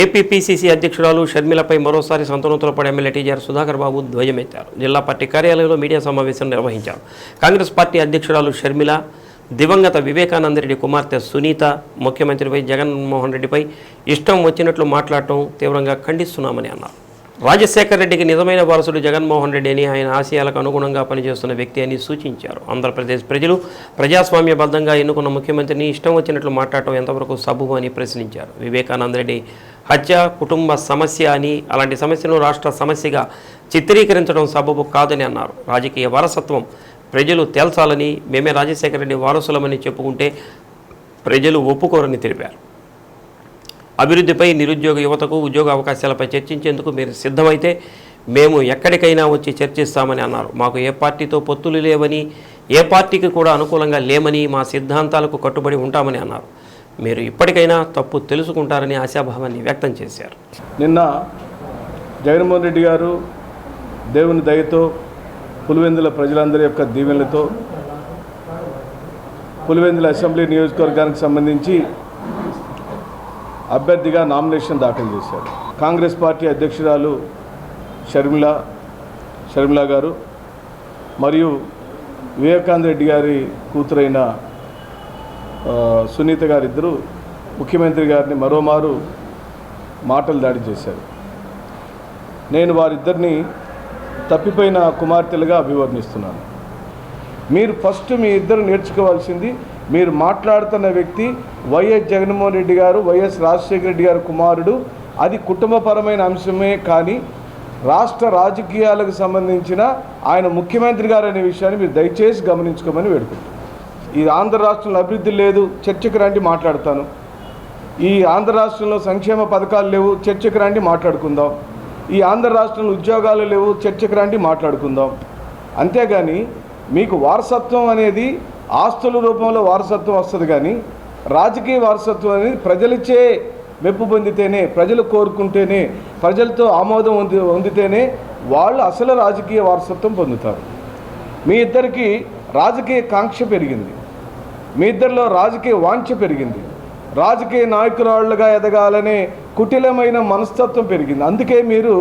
APPCC అధ్యక్షురాలు షర్మిలపై మరోసారి సంతనూతలపడి ఎమ్మెల్యే టీజీఆర్ సుధాకర్ బాబు ధ్వజమెత్తారు. జిల్లా పార్టీ కార్యాలయంలో మీడియా సమావేశం నిర్వహించారు. కాంగ్రెస్ పార్టీ అధ్యక్షురాలు షర్మిల దివంగత వివేకానందరెడ్డి కుమార్తె సునీత ముఖ్యమంత్రిపై జగన్మోహన్ రెడ్డిపై ఇష్టం వచ్చినట్లు మాట్లాడటం తీవ్రంగా ఖండిస్తున్నామని అన్నారు. రాజశేఖర్ రెడ్డికి నిజమైన వారసుడు జగన్మోహన్ రెడ్డి అని ఆయన ఆశయాలకు అనుగుణంగా పనిచేస్తున్న వ్యక్తి అని సూచించారు. ఆంధ్రప్రదేశ్ ప్రజలు ప్రజాస్వామ్యబద్ధంగా ఎన్నుకున్న ముఖ్యమంత్రిని ఇష్టం వచ్చినట్లు మాట్లాడటం ఎంతవరకు సబుబు అని ప్రశ్నించారు. వివేకానంద రెడ్డి హత్య కుటుంబ సమస్య అని అలాంటి సమస్యను రాష్ట్ర సమస్యగా చిత్రీకరించడం సబబు కాదని అన్నారు. రాజకీయ వారసత్వం ప్రజలు తేల్చాలని మేమే రాజశేఖర రెడ్డి వారసులమని చెప్పుకుంటే ప్రజలు ఒప్పుకోరని తెలిపారు. అభివృద్ధిపై నిరుద్యోగ యువతకు ఉద్యోగ అవకాశాలపై చర్చించేందుకు మీరు సిద్ధమైతే మేము ఎక్కడికైనా వచ్చి చర్చిస్తామని అన్నారు. మాకు ఏ పార్టీతో పొత్తులు లేవని ఏ పార్టీకి కూడా అనుకూలంగా లేమని మా సిద్ధాంతాలకు కట్టుబడి ఉంటామని అన్నారు. మీరు ఇప్పటికైనా తప్పు తెలుసుకుంటారని ఆశాభావాన్ని వ్యక్తం చేశారు. నిన్న జగన్మోహన్ రెడ్డి గారు దేవుని దయతో పులివెందుల ప్రజలందరి యొక్క దీవెనలతో పులివెందుల అసెంబ్లీ నియోజకవర్గానికి సంబంధించి అభ్యర్థిగా నామినేషన్ దాఖలు చేశారు. కాంగ్రెస్ పార్టీ అధ్యక్షురాలు షర్మిల షర్మిల గారు మరియు వివేకానంద రెడ్డి గారి కూతురైన సునీత గారిద్దరూ ముఖ్యమంత్రి గారిని మరోమారు మాటలు దాడి చేశారు. నేను వారిద్దరిని తప్పిపోయిన కుమార్తెలుగా అభివర్ణిస్తున్నాను. మీరు ఫస్ట్ మీ ఇద్దరు నేర్చుకోవాల్సింది మీరు మాట్లాడుతున్న వ్యక్తి వైఎస్ జగన్మోహన్ రెడ్డి గారు వైఎస్ రాజశేఖర రెడ్డి గారు కుమారుడు. అది కుటుంబపరమైన అంశమే కానీ రాష్ట్ర రాజకీయాలకు సంబంధించిన ఆయన ముఖ్యమంత్రి గారు అనే విషయాన్ని మీరు దయచేసి గమనించుకోమని వేడుకుంటున్నాను. ఈ ఆంధ్ర రాష్ట్రంలో అభివృద్ధి లేదు చర్చకు రండి మాట్లాడతాను. ఈ ఆంధ్ర రాష్ట్రంలో సంక్షేమ పథకాలు లేవు చర్చకు రండి మాట్లాడుకుందాం. ఈ ఆంధ్ర రాష్ట్రంలో ఉద్యోగాలు లేవు చర్చకు రండి మాట్లాడుకుందాం. అంతేగాని మీకు వారసత్వం అనేది ఆస్తుల రూపంలో వారసత్వం వస్తుంది కానీ రాజకీయ వారసత్వం అనేది ప్రజలచే మెప్పు పొందితేనే ప్రజలు కోరుకుంటేనే ప్రజలతో ఆమోదం పొంది పొందితేనే వాళ్ళు అసలు రాజకీయ వారసత్వం పొందుతారు. మీ ఇద్దరికి రాజకీయ కాంక్ష పెరిగింది. మీ ఇద్దరిలో రాజకీయ వాంఛ పెరిగింది. రాజకీయ నాయకురాళ్ళుగా ఎదగాలనే కుటిలమైన మనస్తత్వం పెరిగింది. అందుకే మీరు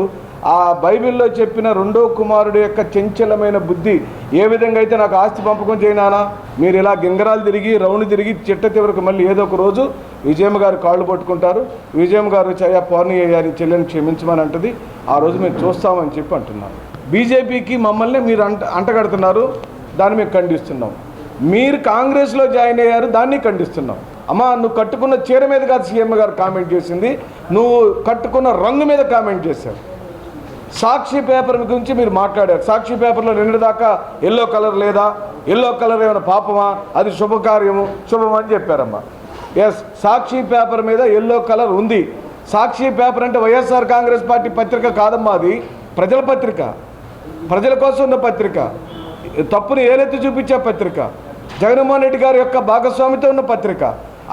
ఆ బైబిల్లో చెప్పిన రెండో కుమారుడు యొక్క చంచలమైన బుద్ధి ఏ విధంగా అయితే నాకు ఆస్తి పంపకం చేయనానా మీరు ఇలా గింగరాలు తిరిగి రౌండ్ తిరిగి చిట్ట చివరికి మళ్ళీ ఏదో ఒక రోజు విజయమ్మ గారు కాళ్ళు పట్టుకుంటారు. విజయమ్మ గారు చయ పౌర్ణి గారి చెల్లెని క్షమించమని అంటది. ఆ రోజు మేము చూస్తామని చెప్పి అంటున్నాను బీజేపీకి మమ్మల్ని మీరు అంట అంటగడుతున్నారు. దాన్ని మేము ఖండిస్తున్నాం. మీరు కాంగ్రెస్లో జాయిన్ అయ్యారు దాన్ని ఖండిస్తున్నాం. అమ్మా నువ్వు కట్టుకున్న చీర మీద కాదు సీఎం గారు కామెంట్ చేసింది. నువ్వు కట్టుకున్న రంగు మీద కామెంట్ చేశారు. సాక్షి పేపర్ గురించి మీరు మాట్లాడారు. సాక్షి పేపర్లో రెండు దాకా ఎల్లో కలర్ లేదా? ఎల్లో కలర్ ఏమైనా పాపమా? అది శుభకార్యము శుభం అని చెప్పారమ్మా. ఎస్ సాక్షి పేపర్ మీద ఎల్లో కలర్ ఉంది. సాక్షి పేపర్ అంటే వైఎస్ఆర్ కాంగ్రెస్ పార్టీ పత్రిక కాదమ్మా అది. ప్రజల పత్రిక. ప్రజల కోసం ఉన్న పత్రిక. తప్పుని ఏలెత్తి చూపించే పత్రిక. జగన్మోహన్ రెడ్డి గారి యొక్క భాగస్వామితో ఉన్న పత్రిక.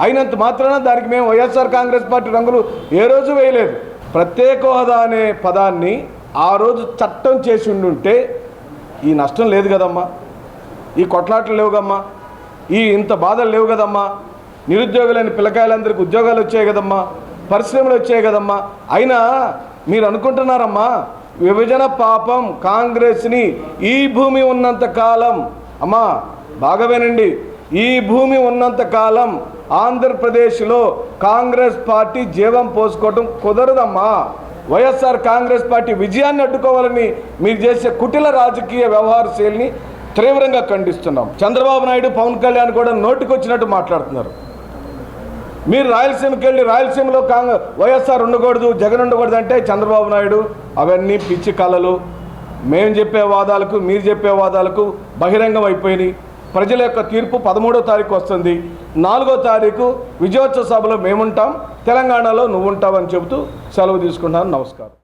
అయినంత మాత్రాన దానికి మేము వైఎస్ఆర్ కాంగ్రెస్ పార్టీ రంగులు ఏ రోజు వేయలేదు. ప్రత్యేక హోదా అనే పదాన్ని ఆ రోజు చట్టం చేసి ఉండుంటే ఈ నష్టం లేదు కదమ్మా. ఈ కొట్లాట్లు లేవు కమ్మా ఈ ఇంత బాధలు లేవు కదమ్మా. నిరుద్యోగులైన పిల్లకాయలందరికీ ఉద్యోగాలు వచ్చాయి కదమ్మా. పరిశ్రమలు వచ్చాయి కదమ్మా. అయినా మీరు అనుకుంటున్నారమ్మా విభజన పాపం కాంగ్రెస్ని ఈ భూమి ఉన్నంత కాలం. అమ్మా బాగా వినండి ఈ భూమి ఉన్నంత కాలం ఆంధ్రప్రదేశ్లో కాంగ్రెస్ పార్టీ జీవం పోసుకోవటం కుదరదమ్మా. వైఎస్ఆర్ కాంగ్రెస్ పార్టీ విజయాన్ని అడ్డుకోవాలని మీరు చేసే కుటిల రాజకీయ వ్యవహార శైలిని తీవ్రంగా ఖండిస్తున్నాం. చంద్రబాబు నాయుడు పవన్ కళ్యాణ్ కూడా నోటికొచ్చినట్టు మాట్లాడుతున్నారు. మీరు రాయలసీమకి వెళ్ళి రాయలసీమలో కాంగ్రె వైఎస్ఆర్ ఉండకూడదు జగన్ ఉండకూడదు అంటే చంద్రబాబు నాయుడు అవన్నీ పిచ్చి కళలు. మేము చెప్పే వాదాలకు మీరు చెప్పే వాదాలకు బహిరంగం అయిపోయినాయి. ప్రజల యొక్క తీర్పు పదమూడో తారీఖు వస్తుంది. నాలుగో తారీఖు విజయోత్సవ సభలో మేముంటాం. తెలంగాణలో నువ్వు ఉంటావని చెబుతూ సెలవు తీసుకుంటాను నమస్కారం.